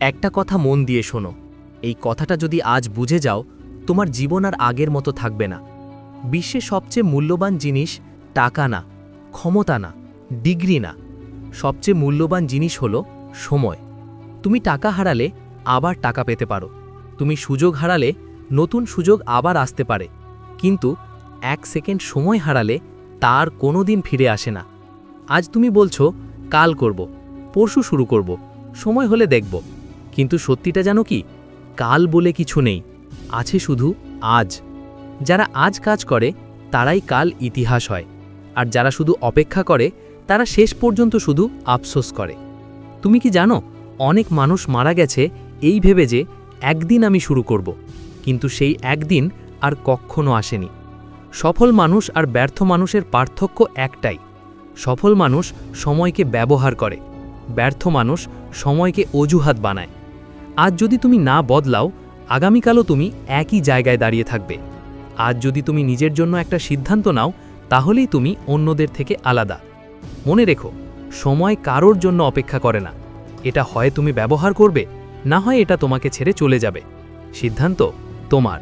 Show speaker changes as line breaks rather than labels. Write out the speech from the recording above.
একটা কথা মন দিয়ে শোনো। এই কথাটা যদি আজ বুঝে যাও, তোমার জীবন আর আগের মতো থাকবে না। বিশ্বে সবচেয়ে মূল্যবান জিনিস টাকা না, ক্ষমতা না, ডিগ্রি না। সবচেয়ে মূল্যবান জিনিস হলো সময়। তুমি টাকা হারালে আবার টাকা পেতে পারো। তুমি সুযোগ হারালে নতুন সুযোগ আবার আসতে পারে। কিন্তু এক সেকেন্ড সময় হারালে তার কোনো দিন ফিরে আসে না। আজ তুমি বলছো, কাল করব, পরশু শুরু করব, সময় হলে দেখব। কিন্তু সত্যিটা জানো কি? কাল বলে কিছু নেই। আছে শুধু আজ। যারা আজ কাজ করে, তারাই কাল ইতিহাস হয়। আর যারা শুধু অপেক্ষা করে, তারা শেষ পর্যন্ত শুধু আফসোস করে। তুমি কি জানো, অনেক মানুষ মারা গেছে এই ভেবে যে একদিন আমি শুরু করব। কিন্তু সেই একদিন আর কখনো আসেনি। সফল মানুষ আর ব্যর্থ মানুষের পার্থক্য একটাই। সফল মানুষ সময়কে ব্যবহার করে। ব্যর্থ মানুষ সময়কে অজুহাত বানায়। আজ যদি তুমি না বদলাও, আগামীকালও তুমি একই জায়গায় দাঁড়িয়ে থাকবে। আজ যদি তুমি নিজের জন্য একটা সিদ্ধান্ত নাও, তাহলেই তুমি অন্যদের থেকে আলাদা। মনে রেখো, সময় কারোর জন্য অপেক্ষা করে না। এটা হয় তুমি ব্যবহার করবে, না হয় এটা তোমাকে ছেড়ে চলে যাবে। সিদ্ধান্ত তোমার।